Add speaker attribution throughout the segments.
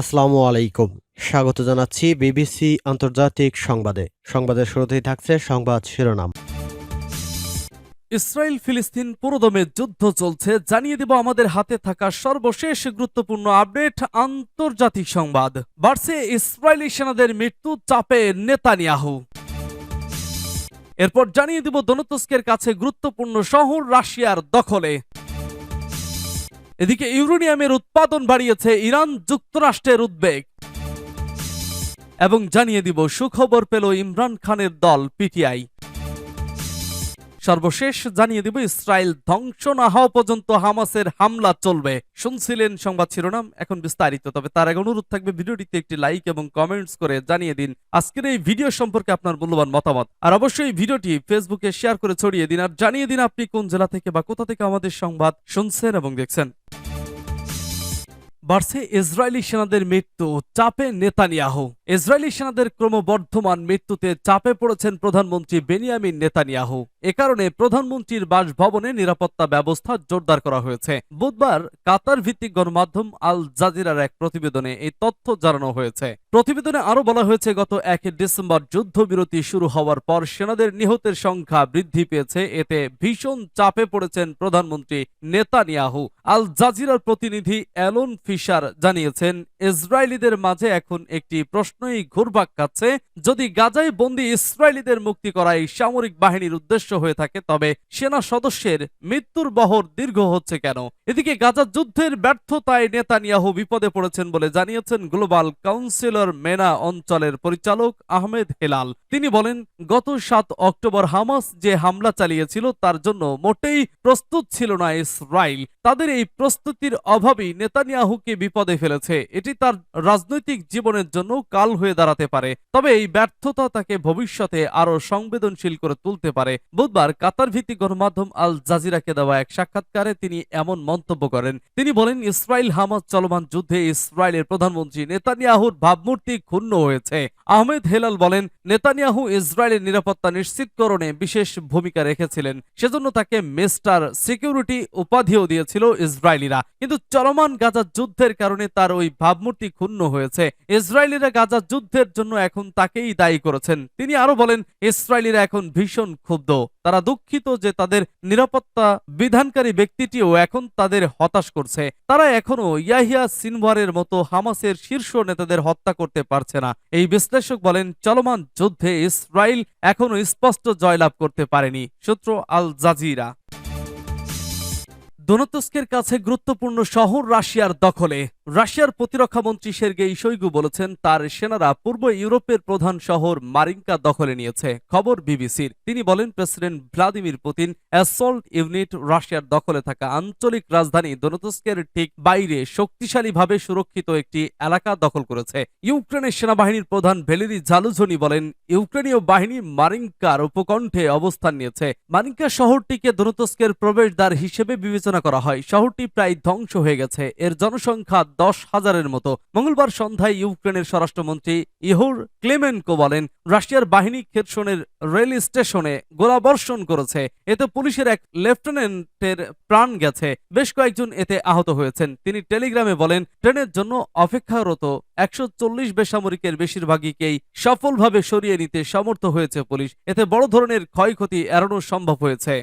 Speaker 1: আসসালামু আলাইকুম স্বাগত জানাচ্ছি বিবিসি আন্তর্জাতিক সংবাদে সংবাদের শুরুতেই থাকছে সংবাদ শিরোনাম
Speaker 2: ইসরায়েল ফিলিস্তিন পুরোদমে যুদ্ধ চলছে জানিয়ে দেব আমাদের হাতে থাকা সর্বশেষ গুরুত্বপূর্ণ আপডেট আন্তর্জাতিক সংবাদ বাড়ছে ইসরায়েলি সেনাদের মৃত্যু চাপে নেতানিয়াহু এরপর জানিয়ে দিব দনতস্কের কাছে গুরুত্বপূর্ণ শহর রাশিয়ার দখলে এদিকে ইউরেনিয়ামের উৎপাদন বাড়িয়েছে ইরান যুক্তরাষ্ট্রের উদ্বেগ এবং জানিয়ে দিব সুখবর পেল ইমরান খানের দল পিটিআই সর্বশেষ জানিয়ে দিব ইসরায়েল ধ্বংস না হওয়া পর্যন্ত হামাসের হামলা চলবে শুনছিলেন সংবাদ শিরোনাম এখন বিস্তারিত তবে তার আগে অনুরোধ থাকবে ভিডিওটিতে একটি লাইক এবং কমেন্টস করে জানিয়ে দিন আজকের এই ভিডিও সম্পর্কে আপনার মূল্যবান মতামত আর অবশ্যই ভিডিওটি ফেসবুকে শেয়ার করে ছড়িয়ে দিন আর জানিয়ে দিন আপনি কোন জেলা থেকে বা কোথা থেকে আমাদের সংবাদ শুনছেন এবং দেখছেন বাড়ছে ইসরায়েলি সেনাদের মৃত্যু চাপে নেতানিয়াহ ইসরায়েলি সেনাদের ক্রমবর্ধমান মৃত্যুতে চাপে পড়েছেন প্রধানমন্ত্রী বেনিয়ামিন নেতানিয়াহ এ কারণে প্রধানমন্ত্রীর বাসভবনে নিরাপত্তা ব্যবস্থা জোরদার করা হয়েছে বুধবার কাতার ভিত্তিক গণমাধ্যম আল জাজিরার এক প্রতিবেদনে এই তথ্য জানানো হয়েছে প্রতিবেদনে আরও বলা হয়েছে গত এক ডিসেম্বর যুদ্ধবিরতি শুরু হওয়ার পর সেনাদের নিহতের সংখ্যা বৃদ্ধি পেয়েছে এতে ভীষণ চাপে পড়েছেন প্রধানমন্ত্রী নেতানিয়াহু আল জাজিরার প্রতিনিধি অ্যালোন ফি ফিশার জানিয়েছেন ইসরায়েলিদের মাঝে এখন একটি প্রশ্নই ঘুরবাক কাছে যদি গাজায় বন্দী ইসরায়েলিদের মুক্তি করা এই সামরিক বাহিনীর উদ্দেশ্য হয়ে থাকে তবে সেনা সদস্যের মৃত্যুর বহর দীর্ঘ হচ্ছে কেন এদিকে গাজা যুদ্ধের ব্যর্থতায় নেতানিয়াহু বিপদে পড়েছেন বলে জানিয়েছেন গ্লোবাল কাউন্সিলর মেনা অঞ্চলের পরিচালক আহমেদ হেলাল তিনি বলেন গত সাত অক্টোবর হামাস যে হামলা চালিয়েছিল তার জন্য মোটেই প্রস্তুত ছিল না ইসরায়েল তাদের এই প্রস্তুতির অভাবই নেতানিয়াহুকে বিপদে ফেলেছে এটি তার রাজনৈতিক জীবনের জন্য কাল হয়ে দাঁড়াতে পারে তবে এই ব্যর্থতা তাকে ভবিষ্যতে আরও সংবেদনশীল করে তুলতে পারে বুধবার কাতার ভিত্তিক গণমাধ্যম আল জাজিরাকে দেওয়া এক সাক্ষাৎকারে তিনি এমন মন্তব্য করেন তিনি বলেন ইসরায়েল হামাজ চলমান যুদ্ধে ইসরায়েলের প্রধানমন্ত্রী নেতানিয়াহুর ভাবমূর্তি ক্ষুণ্ণ হয়েছে আহমেদ হেলাল বলেন নেতানিয়াহু ইসরায়েলের নিরাপত্তা নিশ্চিতকরণে বিশেষ ভূমিকা রেখেছিলেন সেজন্য তাকে মেস্টার সিকিউরিটি উপাধিও দিয়েছিল ইসরায়েলিরা কিন্তু চলমান গাজা যুদ্ধের কারণে তার ওই ভাব ভাবমূর্তি ক্ষুণ্ণ হয়েছে ইসরায়েলিরা গাজা যুদ্ধের জন্য এখন তাকেই দায়ী করেছেন তিনি আরো বলেন ইসরায়েলিরা এখন ভীষণ ক্ষুব্ধ তারা দুঃখিত যে তাদের নিরাপত্তা বিধানকারী ব্যক্তিটিও এখন তাদের হতাশ করছে তারা এখনো ইয়াহিয়া সিনভারের মতো হামাসের শীর্ষ নেতাদের হত্যা করতে পারছে না এই বিশ্লেষক বলেন চলমান যুদ্ধে ইসরায়েল এখনো স্পষ্ট জয়লাভ করতে পারেনি সূত্র আল জাজিরা দোনতস্কের কাছে গুরুত্বপূর্ণ শহর রাশিয়ার দখলে রাশিয়ার প্রতিরক্ষামন্ত্রী সের্গেই শৈগু বলেছেন তার সেনারা পূর্ব ইউরোপের প্রধান শহর মারিঙ্কা দখলে নিয়েছে খবর বিবিসির তিনি বলেন president Vladimir Putin assault unit রাশিয়ার দখলে থাকা আঞ্চলিক রাজধানী দনতস্কের ঠিক বাইরে শক্তিশালীভাবে সুরক্ষিত একটি এলাকা দখল করেছে ইউক্রেনের সেনাবাহিনীর প্রধান ভেলেরি জালুঝনি বলেন ইউক্রেনীয় বাহিনী মারিঙ্কার উপকণ্ঠে অবস্থান নিয়েছে মারিঙ্কা শহরটিকে দনতস্কের প্রবেশদ্বার হিসেবে বিবেচনা করা হয় শহরটি প্রায় ধ্বংস হয়ে গেছে এর জনসংখ্যা দশ হাজারের মতো মঙ্গলবার সন্ধ্যায় ইউক্রেনের স্বরাষ্ট্রমন্ত্রী ইহুর ক্লেমেনকো বলেন রাশিয়ার বাহিনী খেরসনের রেল স্টেশনে গোলাবর্ষণ করেছে এতে পুলিশের এক লেফটেন্যান্টের প্রাণ গেছে বেশ কয়েকজন এতে আহত হয়েছেন তিনি টেলিগ্রামে বলেন ট্রেনের জন্য অপেক্ষারত একশো চল্লিশ বেসামরিকের বেশিরভাগইকেই সফলভাবে সরিয়ে নিতে সমর্থ হয়েছে পুলিশ এতে বড় ধরনের ক্ষয়ক্ষতি এড়ানো সম্ভব হয়েছে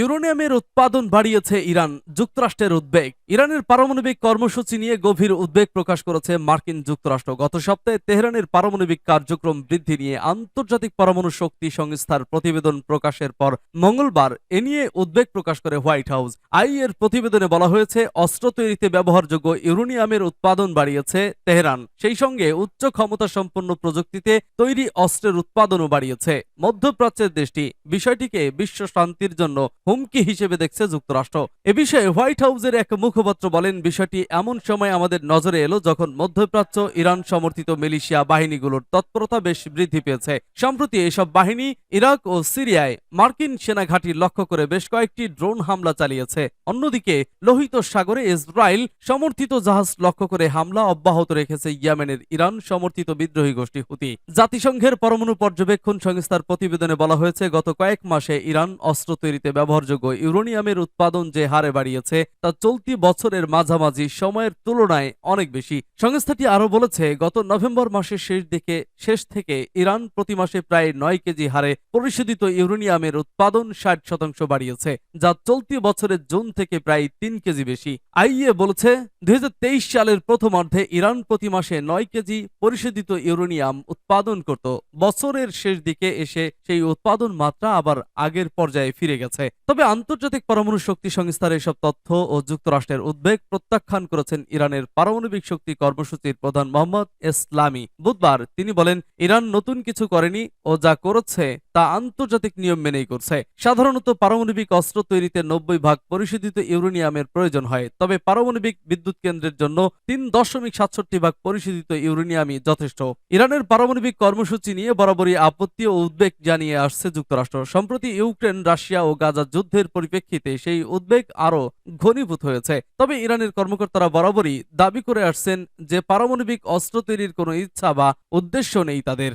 Speaker 2: ইউরোনিয়ামের উৎপাদন বাড়িয়েছে ইরান যুক্তরাষ্ট্রের উদ্বেগ ইরানের পারমাণবিক কর্মসূচি নিয়ে গভীর উদ্বেগ প্রকাশ করেছে মার্কিন যুক্তরাষ্ট্র গত সপ্তাহে তেহরানের পারমাণবিক কার্যক্রম বৃদ্ধি নিয়ে আন্তর্জাতিক পরমাণু শক্তি সংস্থার প্রতিবেদন প্রকাশের পর মঙ্গলবার এ নিয়ে উদ্বেগ প্রকাশ করে হোয়াইট হাউস আই এর প্রতিবেদনে বলা হয়েছে অস্ত্র তৈরিতে ব্যবহারযোগ্য ইউরোনিয়ামের উৎপাদন বাড়িয়েছে তেহরান সেই সঙ্গে উচ্চ ক্ষমতা সম্পন্ন প্রযুক্তিতে তৈরি অস্ত্রের উৎপাদনও বাড়িয়েছে মধ্যপ্রাচ্যের দেশটি বিষয়টিকে বিশ্ব শান্তির জন্য হুমকি হিসেবে দেখছে যুক্তরাষ্ট্র এ বিষয়ে হোয়াইট হাউসের এক মুখ মুখপাত্র বলেন বিষয়টি এমন সময় আমাদের নজরে এলো যখন মধ্যপ্রাচ্য ইরান সমর্থিত মিলিশিয়া বাহিনীগুলোর তৎপরতা বেশ বৃদ্ধি পেয়েছে সম্প্রতি এসব বাহিনী ইরাক ও সিরিয়ায় মার্কিন সেনা ঘাঁটি লক্ষ্য করে বেশ কয়েকটি ড্রোন হামলা চালিয়েছে অন্যদিকে লোহিত সাগরে ইসরায়েল সমর্থিত জাহাজ লক্ষ্য করে হামলা অব্যাহত রেখেছে ইয়ামেনের ইরান সমর্থিত বিদ্রোহী গোষ্ঠী হুতি জাতিসংঘের পরমাণু পর্যবেক্ষণ সংস্থার প্রতিবেদনে বলা হয়েছে গত কয়েক মাসে ইরান অস্ত্র তৈরিতে ব্যবহারযোগ্য ইউরোনিয়ামের উৎপাদন যে হারে বাড়িয়েছে তা চলতি বছর বছরের মাঝামাঝি সময়ের তুলনায় অনেক বেশি সংস্থাটি আরও বলেছে গত নভেম্বর মাসের শেষ দিকে শেষ থেকে ইরান প্রতি মাসে প্রায় নয় কেজি হারে পরিশোধিত ইউরেনিয়ামের উৎপাদন ষাট শতাংশ বাড়িয়েছে যা চলতি বছরের জুন থেকে প্রায় তিন কেজি বেশি আইইএ বলেছে দুই তেইশ সালের প্রথমার্ধে ইরান প্রতি মাসে নয় কেজি পরিশোধিত ইউরেনিয়াম উৎপাদন করত বছরের শেষ দিকে এসে সেই উৎপাদন মাত্রা আবার আগের পর্যায়ে ফিরে গেছে তবে আন্তর্জাতিক পরমাণু শক্তি সংস্থার এসব তথ্য ও যুক্তরাষ্ট্রের ইসরায়েলের উদ্বেগ প্রত্যাখ্যান করেছেন ইরানের পারমাণবিক শক্তি কর্মসূচির প্রধান মোহাম্মদ ইসলামী বুধবার তিনি বলেন ইরান নতুন কিছু করেনি ও যা করেছে তা আন্তর্জাতিক নিয়ম মেনেই করছে সাধারণত পারমাণবিক অস্ত্র তৈরিতে নব্বই ভাগ পরিশোধিত ইউরেনিয়ামের প্রয়োজন হয় তবে পারমাণবিক বিদ্যুৎ কেন্দ্রের জন্য তিন দশমিক সাতষট্টি ভাগ পরিশোধিত ইউরেনিয়ামই যথেষ্ট ইরানের পারমাণবিক কর্মসূচি নিয়ে বরাবরই আপত্তি ও উদ্বেগ জানিয়ে আসছে যুক্তরাষ্ট্র সম্প্রতি ইউক্রেন রাশিয়া ও গাজা যুদ্ধের পরিপ্রেক্ষিতে সেই উদ্বেগ আরও ঘনীভূত হয়েছে তবে ইরানের কর্মকর্তারা বরাবরই দাবি করে আসছেন যে পারমাণবিক অস্ত্র তৈরির কোনো ইচ্ছা বা উদ্দেশ্য নেই তাদের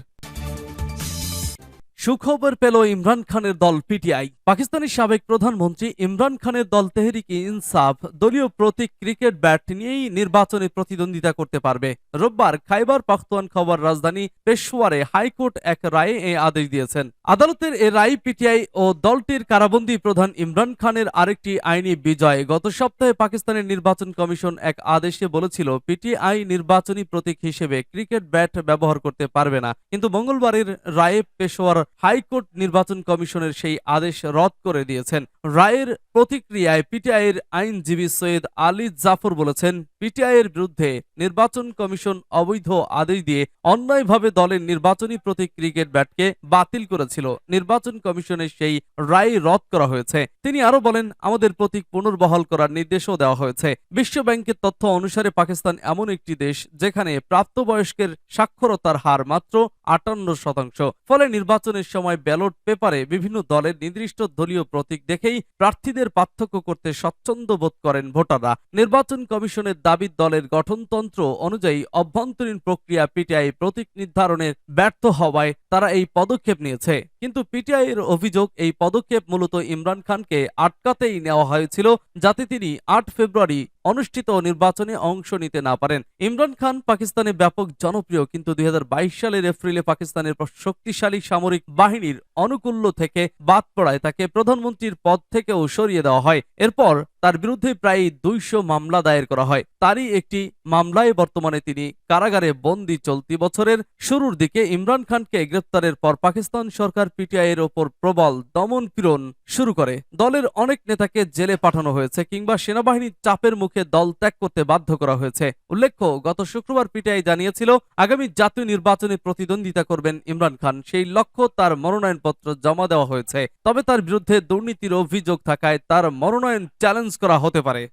Speaker 2: সুখবর পেল ইমরান খানের দল পিটিআই পাকিস্তানের সাবেক প্রধানমন্ত্রী ইমরান খানের দল তেহরিক ইনসাফ দলীয় প্রতীক ক্রিকেট ব্যাট নিয়েই নির্বাচনে প্রতিদ্বন্দ্বিতা করতে পারবে রোববার খাইবার পাখতুয়ান খবর রাজধানী পেশোয়ারে হাইকোর্ট এক রায়ে এই আদেশ দিয়েছেন আদালতের এ রায় পিটিআই ও দলটির কারাবন্দী প্রধান ইমরান খানের আরেকটি আইনি বিজয় গত সপ্তাহে পাকিস্তানের নির্বাচন কমিশন এক আদেশে বলেছিল পিটিআই নির্বাচনী প্রতীক হিসেবে ক্রিকেট ব্যাট ব্যবহার করতে পারবে না কিন্তু মঙ্গলবারের রায়ে পেশোয়ার হাইকোর্ট নির্বাচন কমিশনের সেই আদেশ রদ করে দিয়েছেন রায়ের প্রতিক্রিয়ায় পিটিআইয়ের আইনজীবী সৈয়দ আলী জাফর বলেছেন পিটিআইয়ের বিরুদ্ধে নির্বাচন কমিশন অবৈধ আদেশ দিয়ে অন্যায়ভাবে দলের নির্বাচনী প্রতীক ক্রিকেট ব্যাটকে বাতিল করেছিল নির্বাচন কমিশনের সেই রায় রদ করা হয়েছে তিনি আরো বলেন আমাদের প্রতীক পুনর্বহাল করার নির্দেশও দেওয়া হয়েছে বিশ্ব ব্যাংকের তথ্য অনুসারে পাকিস্তান এমন একটি দেশ যেখানে প্রাপ্তবয়স্কের সাক্ষরতার হার মাত্র আটান্ন শতাংশ ফলে নির্বাচনের সময় ব্যালট পেপারে বিভিন্ন দলের নির্দিষ্ট দলীয় প্রতীক দেখেই প্রার্থীদের পার্থক্য করতে স্বচ্ছন্দ বোধ করেন ভোটাররা নির্বাচন কমিশনের দাবি দাবির দলের গঠনতন্ত্র অনুযায়ী অভ্যন্তরীণ প্রক্রিয়া পিটিআই প্রতীক নির্ধারণের ব্যর্থ হওয়ায় তারা এই পদক্ষেপ নিয়েছে কিন্তু পিটিআই এর অভিযোগ এই পদক্ষেপ মূলত ইমরান খানকে আটকাতেই নেওয়া হয়েছিল যাতে তিনি আট ফেব্রুয়ারি অনুষ্ঠিত নির্বাচনে অংশ নিতে না পারেন ইমরান খান পাকিস্তানে ব্যাপক জনপ্রিয় কিন্তু দুই সালের এপ্রিলে পাকিস্তানের শক্তিশালী সামরিক বাহিনীর অনুকূল্য থেকে বাদ পড়ায় তাকে প্রধানমন্ত্রীর পদ থেকেও সরিয়ে দেওয়া হয় এরপর তার বিরুদ্ধে প্রায় দুইশো মামলা দায়ের করা হয় তারই একটি মামলায় বর্তমানে তিনি কারাগারে বন্দি চলতি বছরের শুরুর দিকে ইমরান খানকে গ্রেপ্তারের পর পাকিস্তান সরকার পিটিআইয়ের ওপর প্রবল দমন পীড়ন শুরু করে দলের অনেক নেতাকে জেলে পাঠানো হয়েছে কিংবা সেনাবাহিনীর চাপের মুখে দল ত্যাগ করতে বাধ্য করা হয়েছে উল্লেখ্য গত শুক্রবার পিটিআই জানিয়েছিল আগামী জাতীয় নির্বাচনে প্রতিদ্বন্দ্বিতা করবেন ইমরান খান সেই লক্ষ্য তার মনোনয়নপত্র জমা দেওয়া হয়েছে তবে তার বিরুদ্ধে দুর্নীতির অভিযোগ থাকায় তার মনোনয়ন চ্যালেঞ্জ করা হতে পারে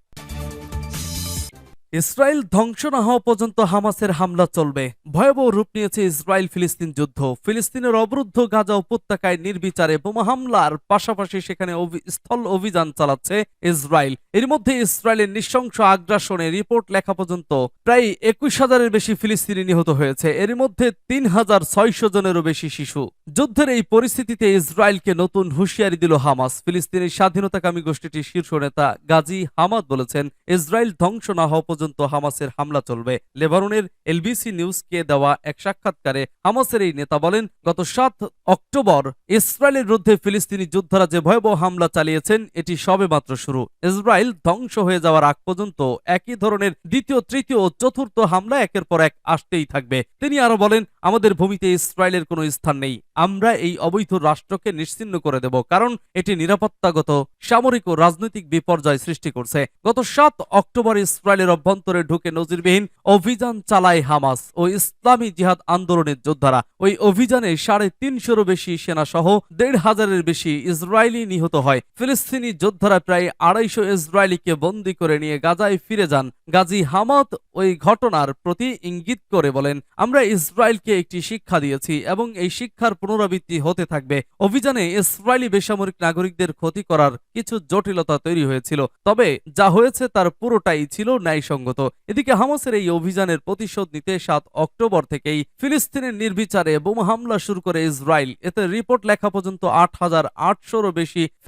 Speaker 2: ইসরায়েল ধ্বংস না হওয়া পর্যন্ত হামাসের হামলা চলবে ভয়াবহ রূপ নিয়েছে ইসরায়েল ফিলিস্তিন যুদ্ধ ফিলিস্তিনের অবরুদ্ধ গাজা উপত্যকায় নির্বিচারে বোমা হামলার পাশাপাশি সেখানে স্থল অভিযান চালাচ্ছে ইসরায়েল এর মধ্যে ইসরায়েলের নৃশংস আগ্রাসনে রিপোর্ট লেখা পর্যন্ত প্রায় একুশ হাজারের বেশি ফিলিস্তিনি নিহত হয়েছে এর মধ্যে তিন হাজার ছয়শ জনেরও বেশি শিশু যুদ্ধের এই পরিস্থিতিতে ইসরায়েলকে নতুন হুঁশিয়ারি দিল হামাস ফিলিস্তিনের স্বাধীনতাকামী গোষ্ঠীটির শীর্ষ নেতা গাজী হামাদ বলেছেন ইসরায়েল ধ্বংস না হওয়া পর্যন্ত হামাসের হামলা চলবে লেবাননের এলবিসি নিউজকে দেওয়া এক সাক্ষাৎকারে হামাসের এই নেতা বলেন গত সাত অক্টোবর ইসরায়েলের বিরুদ্ধে ফিলিস্তিনি যোদ্ধারা যে ভয়াবহ হামলা চালিয়েছেন এটি সবে মাত্র শুরু ইসরায়েল ধ্বংস হয়ে যাওয়ার আগ পর্যন্ত একই ধরনের দ্বিতীয় তৃতীয় ও চতুর্থ হামলা একের পর এক আসতেই থাকবে তিনি আরো বলেন আমাদের ভূমিতে ইসরায়েলের কোনো স্থান নেই আমরা এই অবৈধ রাষ্ট্রকে নিশ্চিন্ন করে দেব কারণ এটি নিরাপত্তাগত সামরিক ও রাজনৈতিক বিপর্যয় সৃষ্টি করছে গত সাত অক্টোবর ইসরায়েলের অভ্যন্তরে ঢুকে নজিরবিহীন অভিযান চালায় হামাস ও ইসলামী জিহাদ আন্দোলনের যোদ্ধারা ওই অভিযানে সাড়ে তিনশোরও বেশি সেনা সহ দেড় হাজারের বেশি ইসরায়েলি নিহত হয় ফিলিস্তিনি যোদ্ধারা প্রায় আড়াইশো ইসরায়েলিকে বন্দী করে নিয়ে গাজায় ফিরে যান গাজী হামাত ওই ঘটনার প্রতি ইঙ্গিত করে বলেন আমরা ইসরায়েলকে তাদেরকে একটি শিক্ষা দিয়েছি এবং এই শিক্ষার পুনরাবৃত্তি হতে থাকবে অভিযানে ইসরায়েলি বেসামরিক নাগরিকদের ক্ষতি করার কিছু জটিলতা তৈরি হয়েছিল তবে যা হয়েছে তার পুরোটাই ছিল ন্যায়সঙ্গত এদিকে হামাসের এই অভিযানের প্রতিশোধ নিতে সাত অক্টোবর থেকেই ফিলিস্তিনের নির্বিচারে বোমা হামলা শুরু করে ইসরায়েল এতে রিপোর্ট লেখা পর্যন্ত আট হাজার আটশোরও বেশি